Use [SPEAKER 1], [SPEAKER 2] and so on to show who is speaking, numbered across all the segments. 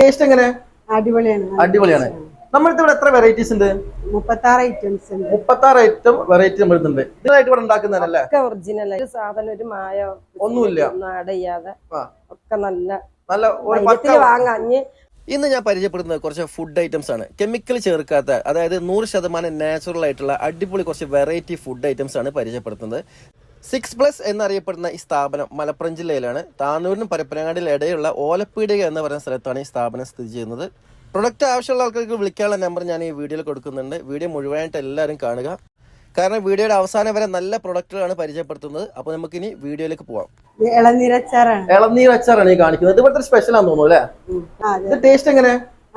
[SPEAKER 1] Taste എങ്ങനെ?
[SPEAKER 2] അടിപൊളിയാണ്
[SPEAKER 1] അടിപൊളിയാണ്. നമ്മളിത് ഇവിടെ എത്ര വെറൈറ്റീസ് ഉണ്ട്?
[SPEAKER 2] മുപ്പത്തി ആറ് ഐറ്റംസ് ഉണ്ട്.
[SPEAKER 1] മുപ്പത്തി ആറ് ഐറ്റം വെറൈറ്റി നമ്മൾ ഇതുണ്ട് ഇതിനായിട്ട് ഇവിടെ ഉണ്ടാക്കുന്നതല്ലേ?
[SPEAKER 3] ഒറിജിനൽ ഒരു സാധനം ഒരു മായ
[SPEAKER 1] ഒന്നുമില്ല.
[SPEAKER 3] ഒന്നും ആഡ് ഒക്കെ നല്ല
[SPEAKER 1] നല്ല
[SPEAKER 3] വാങ്ങാഞ്ഞ്
[SPEAKER 4] ഇന്ന് ഞാൻ പരിചയപ്പെടുന്നത് കുറച്ച് ഫുഡ് ഐറ്റംസ് ആണ്. കെമിക്കൽ ചേർക്കാത്ത അതായത് നൂറ് ശതമാനം നാച്ചുറൽ ആയിട്ടുള്ള അടിപൊളി കുറച്ച് വെറൈറ്റി ഫുഡ് ഐറ്റംസ് ആണ് പരിചയപ്പെടുത്തുന്നത്. സിക്സ് പ്ലസ് എന്നറിയപ്പെടുന്ന ഈ സ്ഥാപനം മലപ്പുറം ജില്ലയിലാണ്. താനൂരിനും പരപ്പനങ്ങാടിലും ഇടയുള്ള ഓലപ്പീടിക എന്ന് പറയുന്ന സ്ഥലത്താണ് ഈ സ്ഥാപനം സ്ഥിതി ചെയ്യുന്നത്. പ്രൊഡക്റ്റ് ആവശ്യമുള്ള ആൾക്കാർക്ക് വിളിക്കാനുള്ള നമ്പർ ഞാൻ ഈ വീഡിയോയിൽ കൊടുക്കുന്നുണ്ട്. വീഡിയോ മുഴുവനായിട്ട് എല്ലാവരും കാണുക. കാരണം വീഡിയോയുടെ അവസാനം വരെ നല്ല പ്രൊഡക്റ്റുകളാണ് പരിചയപ്പെടുത്തുന്നത്. അപ്പോൾ നമുക്കിനി വീഡിയോയിലേക്ക് പോവാം.
[SPEAKER 2] ഇളനീര് ഇളനീരച്ചാറാണ്
[SPEAKER 1] അച്ചാറാണ്. ഈ കാണിക്കുന്നത്. ഇത് ഇവിടുത്തെ സ്പെഷ്യൽ ആണെന്ന് തോന്നുന്നു അല്ലേ?
[SPEAKER 2] ആ,
[SPEAKER 1] ഇത് ടേസ്റ്റ് എങ്ങനെ?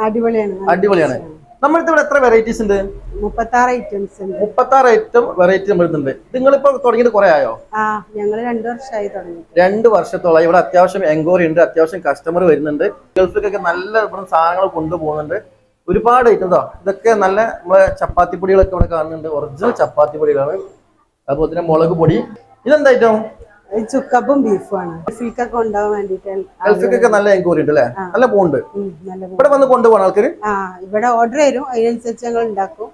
[SPEAKER 2] അടിപൊളിയാണ്.
[SPEAKER 1] അടിപൊളിയാണ്. നമ്മളിത് ഇവിടെ എത്ര വെറൈറ്റീസ് ഉണ്ട്?
[SPEAKER 2] മുപ്പത്തി ആറ് ഐറ്റംസ് ഉണ്ട്.
[SPEAKER 1] മുപ്പത്തി ആറ് ഐറ്റം വെറൈറ്റി നമ്മൾ ഇടുന്നുണ്ട്. നിങ്ങളിപ്പോ തുടങ്ങിയിട്ട് കുറെ ആയോ?
[SPEAKER 2] ആ ഞങ്ങൾ രണ്ടു വർഷമായി തുടങ്ങി.
[SPEAKER 1] രണ്ട് വർഷത്തോളം. ഇവിടെ അത്യാവശ്യം എൻക്വയറി ഉണ്ട് അത്യാവശ്യം കസ്റ്റമർ വരുന്നുണ്ട്. ഗൾഫിലേക്കൊക്കെ നല്ല ഇവിടെ സാധനങ്ങൾ കൊണ്ടുപോകുന്നുണ്ട്. ഒരുപാട് ഐറ്റംസോ ഇതൊക്കെ നല്ല നമ്മളെ ചപ്പാത്തി പൊടികളൊക്കെ ഇവിടെ കാണുന്നുണ്ട്. ഒറിജിനൽ ചപ്പാത്തി പൊടികളാണ് അതുപോലെ തന്നെ മുളക് പൊടി. ഇതെന്താ ഐറ്റം
[SPEAKER 2] ചുക്കപ്പും ബീഫും ആണ് ഗൾഫിലേക്കൊക്കെ കൊണ്ടുപോകാൻ വേണ്ടിട്ട്
[SPEAKER 1] നല്ല എൻക്വയറി ഉണ്ട് അല്ലേ? നല്ല
[SPEAKER 2] പോണ്ട്
[SPEAKER 1] ഇവിടെ വന്ന് കൊണ്ടുപോകണം ആൾക്കാർ
[SPEAKER 2] ആ ഇവിടെ ഓർഡർ തരും അതിനനുസരിച്ച് ഞങ്ങൾ ഉണ്ടാക്കും.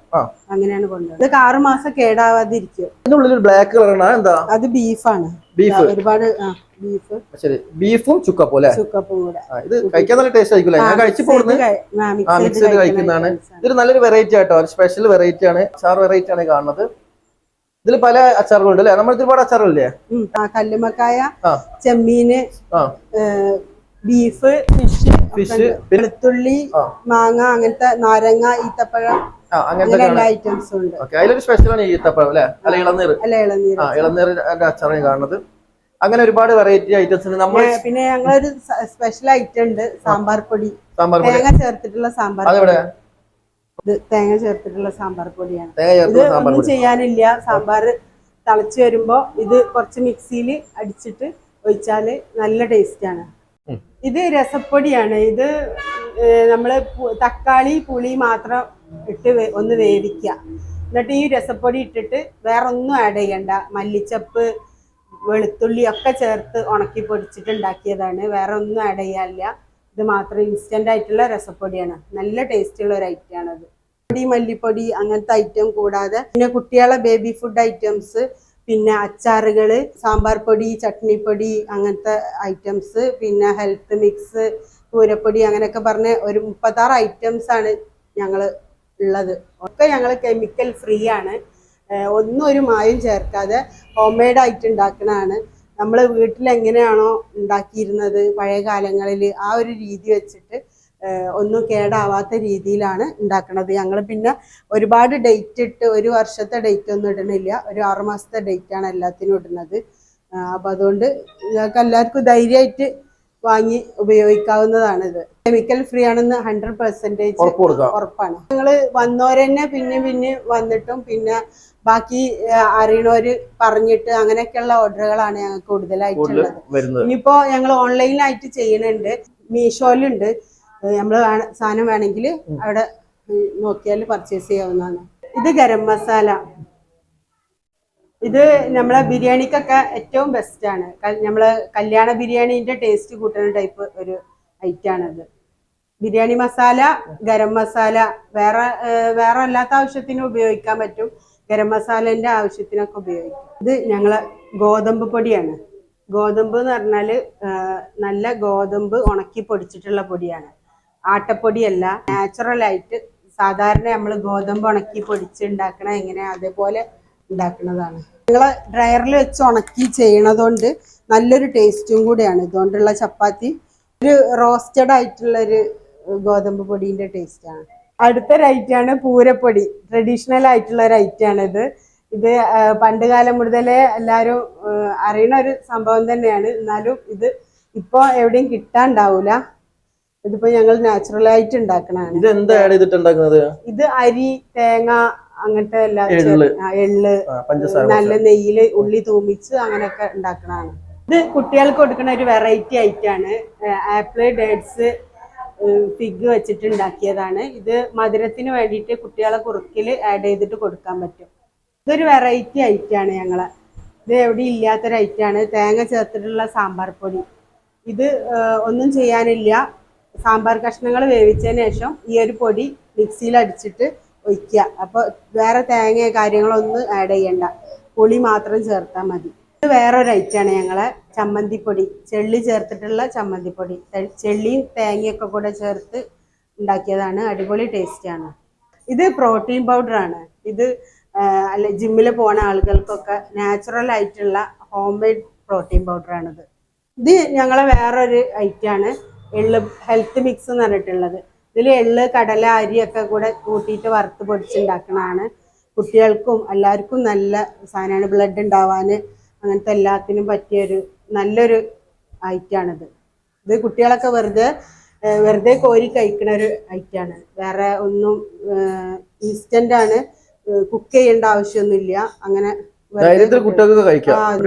[SPEAKER 2] അങ്ങനെയാണ് കൊണ്ടുപോകുന്നത്. ഇത് ആറ് മാസം കേടാവാതിരിക്കും.
[SPEAKER 1] ഇതിനുള്ളിൽ ബ്ലാക്ക് കളറാണ് എന്താ
[SPEAKER 2] അത് ബീഫാണ്.
[SPEAKER 1] ബീഫ്.
[SPEAKER 2] ഒരുപാട് ബീഫ്.
[SPEAKER 1] ശരി. ബീഫും ചുക്കപ്പും അല്ലേ?
[SPEAKER 2] ചുക്കപ്പും കൂടെ.
[SPEAKER 1] ഇത് കഴിക്കാൻ നല്ല ടേസ്റ്റ് ആയിരിക്കും ഞാൻ മിക്സ് ചെയ്ത് കഴിക്കുന്നതാണ്. ഇതൊരു നല്ലൊരു വെറൈറ്റി ആട്ടോ. ഒരു സ്പെഷ്യൽ വെറൈറ്റി ആണ്. ചാർ വെറൈറ്റി ആണ് കാണുന്നത്. ഇതിൽ പല അച്ചാറുകളുണ്ട് അല്ലേ? നമ്മൾ ഒരുപാട് അച്ചാറുകളില്ലേ?
[SPEAKER 2] ആ കല്ലുമക്കായ. ചെമ്മീന് ബീഫ് ഫിഷ്
[SPEAKER 1] ഫിഷ്
[SPEAKER 2] വെളുത്തുള്ളി മാങ്ങ അങ്ങനത്തെ നാരങ്ങ ഈത്തപ്പഴം
[SPEAKER 1] അങ്ങനത്തെ
[SPEAKER 2] അങ്ങനെ എല്ലാ ഐറ്റംസും ഉണ്ട്.
[SPEAKER 1] അതിലൊരു ഈ ഈത്തപ്പഴം അല്ലേ? അല്ല ഇളനീർ.
[SPEAKER 2] അല്ല ഇളനീര്
[SPEAKER 1] ആ ഇളനീറിന്റെ അച്ചാറാണ് കാണുന്നത്. അങ്ങനെ ഒരുപാട് വെറൈറ്റി ഐറ്റംസ് ഉണ്ട്. നമ്മൾ
[SPEAKER 2] പിന്നെ ഞങ്ങളൊരു സ്പെഷ്യൽ ഐറ്റം ഉണ്ട് സാമ്പാർ പൊടി.
[SPEAKER 1] സാമ്പാർ
[SPEAKER 2] തേങ്ങ ചേർത്തിട്ടുള്ള സാമ്പാർ
[SPEAKER 1] അതെവിടെ.
[SPEAKER 2] ഇത് തേങ്ങ ചേർത്തിട്ടുള്ള സാമ്പാർ പൊടിയാണ്. ഇത് ഒന്നും ചെയ്യാനില്ല. സാമ്പാർ തിളച്ച് വരുമ്പോ ഇത് കുറച്ച് മിക്സിയിൽ അടിച്ചിട്ട് ഒഴിച്ചാൽ നല്ല ടേസ്റ്റ് ആണ്. ഇത് രസപ്പൊടിയാണ്. ഇത് നമ്മൾ നമ്മൾ തക്കാളി പുളി മാത്രം ഇട്ട് ഒന്ന് വേവിക്കുക എന്നിട്ട് ഈ രസപ്പൊടി ഇട്ടിട്ട് വേറെ ഒന്നും ആഡ് ചെയ്യണ്ട. മല്ലിച്ചപ്പ് വെളുത്തുള്ളി ഒക്കെ ചേർത്ത് ഉണക്കി പൊടിച്ചിട്ട് ഉണ്ടാക്കിയതാണ് വേറെ ഒന്നും ആഡ് ചെയ്യാനില്ല. ഇത് മാത്രം ഇൻസ്റ്റന്റ് ആയിട്ടുള്ള രസപ്പൊടിയാണ്. നല്ല ടേസ്റ്റുള്ള ഒരു ഐറ്റം ആണത്. പൊടി മല്ലിപ്പൊടി അങ്ങനത്തെ ഐറ്റം കൂടാതെ പിന്നെ കുട്ടികളെ ബേബി ഫുഡ് ഐറ്റംസ് പിന്നെ അച്ചാറുകൾ സാമ്പാർ പൊടി ചട്നിപ്പൊടി അങ്ങനത്തെ ഐറ്റംസ് പിന്നെ ഹെൽത്ത് മിക്സ് പൂരപ്പൊടി അങ്ങനെയൊക്കെ പറഞ്ഞ ഒരു മുപ്പത്താറ് ഐറ്റംസ് ആണ് ഞങ്ങൾ ഉള്ളത്. ഒക്കെ ഞങ്ങൾ കെമിക്കൽ ഫ്രീ ആണ്. ഒന്നും ഒരു മായം ചേർക്കാതെ ഹോം മെയ്ഡ് ആയിട്ട് ഉണ്ടാക്കുന്നതാണ് നമ്മൾ വീട്ടിൽ എങ്ങനെയാണോ ഉണ്ടാക്കിയിരുന്നത് പഴയ കാലങ്ങളിൽ ആ ഒരു രീതി വെച്ചിട്ട് ഒന്നും കേടാവാത്ത രീതിയിലാണ് ഉണ്ടാക്കുന്നത് ഞങ്ങൾ പിന്നെ ഒരുപാട് ഡേറ്റ് ഇട്ട് ഒരു വർഷത്തെ ഡേറ്റ് ഒന്നും ഇടണില്ല. ഒരു ആറുമാസത്തെ മാസത്തെ ഡേറ്റ് ആണ് എല്ലാത്തിനും ഇടുന്നത് അപ്പം അതുകൊണ്ട് ഞങ്ങൾക്ക് എല്ലാവർക്കും ധൈര്യമായിട്ട് വാങ്ങി ഉപയോഗിക്കാവുന്നതാണ് കെമിക്കൽ ഫ്രീ ആണെന്ന് ഹൺഡ്രഡ്
[SPEAKER 1] പെർസെന്റേജ്
[SPEAKER 2] ഉറപ്പാണ്. ഞങ്ങൾ വന്നോരെന്നെ പിന്നെ പിന്നെ വന്നിട്ടും പിന്നെ ബാക്കി അറിയണവര് പറഞ്ഞിട്ട് അങ്ങനെയൊക്കെയുള്ള ഓർഡറുകളാണ് ഞങ്ങൾക്ക് കൂടുതലായിട്ടുള്ളത്. ഇനിയിപ്പോ ഞങ്ങൾ ഓൺലൈനായിട്ട് ചെയ്യുന്നുണ്ട് മീഷോയിലുണ്ട്. നമ്മൾ സാധനം വേണമെങ്കിൽ അവിടെ നോക്കിയാൽ പർച്ചേസ് ചെയ്യാവുന്നതാണ്. ഇത് ഗരം മസാല. ഇത് നമ്മളെ ബിരിയാണിക്കൊക്കെ ഏറ്റവും ബെസ്റ്റ് ആണ്. നമ്മളെ കല്യാണ ബിരിയാണിന്റെ ടേസ്റ്റ് കൂട്ടുന്ന ടൈപ്പ് ഒരു ഐറ്റം ആണത്. ബിരിയാണി മസാല ഗരം മസാല വേറെ വേറെ അല്ലാത്ത ആവശ്യത്തിന് ഉപയോഗിക്കാൻ പറ്റും. ഗരം മസാലന്റെ ആവശ്യത്തിനൊക്കെ ഉപയോഗിക്കും. ഇത് ഞങ്ങളെ ഗോതമ്പ് പൊടിയാണ്. ഗോതമ്പ് എന്ന് പറഞ്ഞാൽ നല്ല ഗോതമ്പ് ഉണക്കി പൊടിച്ചിട്ടുള്ള പൊടിയാണ്. ആട്ടപ്പൊടിയല്ല നാച്ചുറൽ ആയിട്ട് സാധാരണ നമ്മൾ ഗോതമ്പ് ഉണക്കി പൊടിച്ച് ഉണ്ടാക്കണ എങ്ങനെ അതേപോലെ ഉണ്ടാക്കുന്നതാണ് നിങ്ങൾ ഡ്രയറിൽ വെച്ച് ഉണക്കി ചെയ്യണതുകൊണ്ട് നല്ലൊരു ടേസ്റ്റും കൂടിയാണ്. ഇതുകൊണ്ടുള്ള ചപ്പാത്തി ഒരു റോസ്റ്റഡ് ആയിട്ടുള്ള ഒരു ഗോതമ്പ് പൊടിന്റെ ടേസ്റ്റാണ് ആണ്. അടുത്ത ഒരു item ആണ് പൂരപ്പൊടി. ട്രഡീഷണൽ ആയിട്ടുള്ള ഒരു ഐറ്റാണിത് ഇത് പണ്ട് കാലം മുതലേ എല്ലാവരും അറിയണ ഒരു സംഭവം തന്നെയാണ്. എന്നാലും ഇത് ഇപ്പോൾ എവിടെയും കിട്ടാണ്ടാവൂല. ഇതിപ്പോ ഞങ്ങൾ നാച്ചുറൽ ആയിട്ട് ഉണ്ടാക്കണതാണ്.
[SPEAKER 1] ഇത് എന്താ ആഡ് ചെയ്തിട്ട് ഉണ്ടാക്കുന്നത്?
[SPEAKER 2] ഇത് അരി തേങ്ങ അങ്ങനത്തെ എല്ലാ
[SPEAKER 1] എള്ള്.
[SPEAKER 2] നല്ല നെയ്യിൽ ഉള്ളി തൂമിച്ച് അങ്ങനെയൊക്കെ ഉണ്ടാക്കണതാണ്. ഇത് കുട്ടികൾക്ക് കൊടുക്കുന്ന ഒരു വെറൈറ്റി ഐറ്റാണ് ആപ്പിൾ ഡേറ്റ്സ് ഫിഗ് വെച്ചിട്ട് ഉണ്ടാക്കിയതാണ്. ഇത് മധുരത്തിന് വേണ്ടിയിട്ട് കുട്ടികളെ കുറുക്കിൽ ആഡ് ചെയ്തിട്ട് കൊടുക്കാൻ പറ്റും. ഇതൊരു വെറൈറ്റി ഐറ്റാണ് ഞങ്ങളെ. ഇത് എവിടെ ഇല്ലാത്തൊരു ഐറ്റാണ് തേങ്ങ ചേർത്തിട്ടുള്ള സാമ്പാർ പൊടി. ഇത് ഒന്നും ചെയ്യാനില്ല. സാമ്പാർ കഷ്ണങ്ങൾ വേവിച്ചതിന് ശേഷം ഈ ഒരു പൊടി മിക്സിയിൽ അടിച്ചിട്ട് ഒഴിക്കുക. അപ്പോൾ വേറെ തേങ്ങ കാര്യങ്ങളൊന്നും ആഡ് ചെയ്യണ്ട. പുളി മാത്രം ചേർത്താൽ മതി. ഇത് വേറൊരു ഐറ്റമാണ് ഞങ്ങളെ ചമ്മന്തിപ്പൊടി. ചെള്ളി ചേർത്തിട്ടുള്ള ചമ്മന്തിപ്പൊടി. ചെള്ളിയും തേങ്ങയൊക്കെ കൂടെ ചേർത്ത് ഉണ്ടാക്കിയതാണ്. അടിപൊളി ടേസ്റ്റാണ് ഇത് പ്രോട്ടീൻ പൗഡറാണ് ഇത് അല്ല ജിമ്മിൽ പോണ ആളുകൾക്കൊക്കെ നാച്ചുറൽ ആയിട്ടുള്ള ഹോം മെയ്ഡ് പ്രോട്ടീൻ പൗഡറാണിത് ഇത് ഞങ്ങളെ വേറൊരു ഐറ്റാണ് എള്ള് ഹെൽത്ത് മിക്സ് എന്ന് പറഞ്ഞിട്ടുള്ളത്. ഇതിൽ എള്ള് കടല അരിയൊക്കെ കൂടെ കൂട്ടിയിട്ട് വറുത്ത് പൊടിച്ചുണ്ടാക്കണതാണ്. കുട്ടികൾക്കും എല്ലാവർക്കും നല്ല സാധനമാണ്. ബ്ലഡ് ഉണ്ടാവാൻ അങ്ങനത്തെ എല്ലാത്തിനും പറ്റിയൊരു നല്ലൊരു ഐറ്റാണിത് ഇത് കുട്ടികളൊക്കെ വെറുതെ വെറുതെ കോരി കഴിക്കുന്ന ഒരു ഐറ്റാണ് വേറെ ഒന്നും ഇൻസ്റ്റന്റ് ആണ് കുക്ക് ചെയ്യേണ്ട ആവശ്യമൊന്നുമില്ല. അങ്ങനെ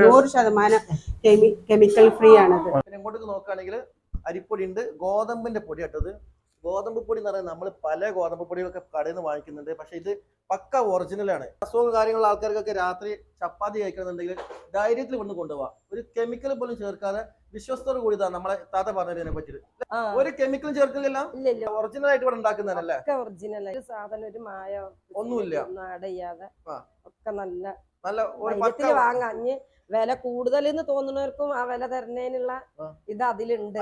[SPEAKER 2] നൂറ് ശതമാനം കെമി കെമിക്കൽ ഫ്രീ ആണത്.
[SPEAKER 1] നോക്കുകയാണെങ്കിൽ അരിപ്പൊടി ഉണ്ട് ഗോതമ്പിന്റെ പൊടി കേട്ടത് ഗോതമ്പ് പൊടി എന്ന് പറയുന്നത് നമ്മൾ പല ഗോതമ്പ് പൊടികളൊക്കെ കടയിൽ നിന്ന് വാങ്ങിക്കുന്നുണ്ട്. പക്ഷേ ഇത് പക്ക ഒറിജിനലാണ് അസുഖ കാര്യങ്ങളുള്ള ആൾക്കാർക്കൊക്കെ രാത്രി ചപ്പാത്തി കഴിക്കണമെന്നുണ്ടെങ്കിൽ ധൈര്യത്തിൽ ഇവിടുന്ന് കൊണ്ടുപോവാം. ഒരു കെമിക്കൽ പോലും ചേർക്കാതെ വിശ്വസ്തോട് കൂടി നമ്മളെ താത്ത പറഞ്ഞതിനെ പറ്റി ഒരു കെമിക്കലും
[SPEAKER 3] ചേർക്കുന്നില്ല.
[SPEAKER 1] ഒറിജിനൽ ആയിട്ട് ഇവിടെ ഉണ്ടാക്കുന്നതല്ലേ?
[SPEAKER 3] ഒറിജിനൽ ഒരു സാധനം ഒരു മായ
[SPEAKER 1] ഒന്നുമില്ല.
[SPEAKER 3] ഒക്കെ നല്ല
[SPEAKER 1] നല്ല ഒരു
[SPEAKER 3] ധൈര്യത്തിൽ വില കൂടുതൽ എന്ന് തോന്നുന്നവർക്കും ആ വില തരുന്നതിനുള്ള. ഇത് അതിലുണ്ട്.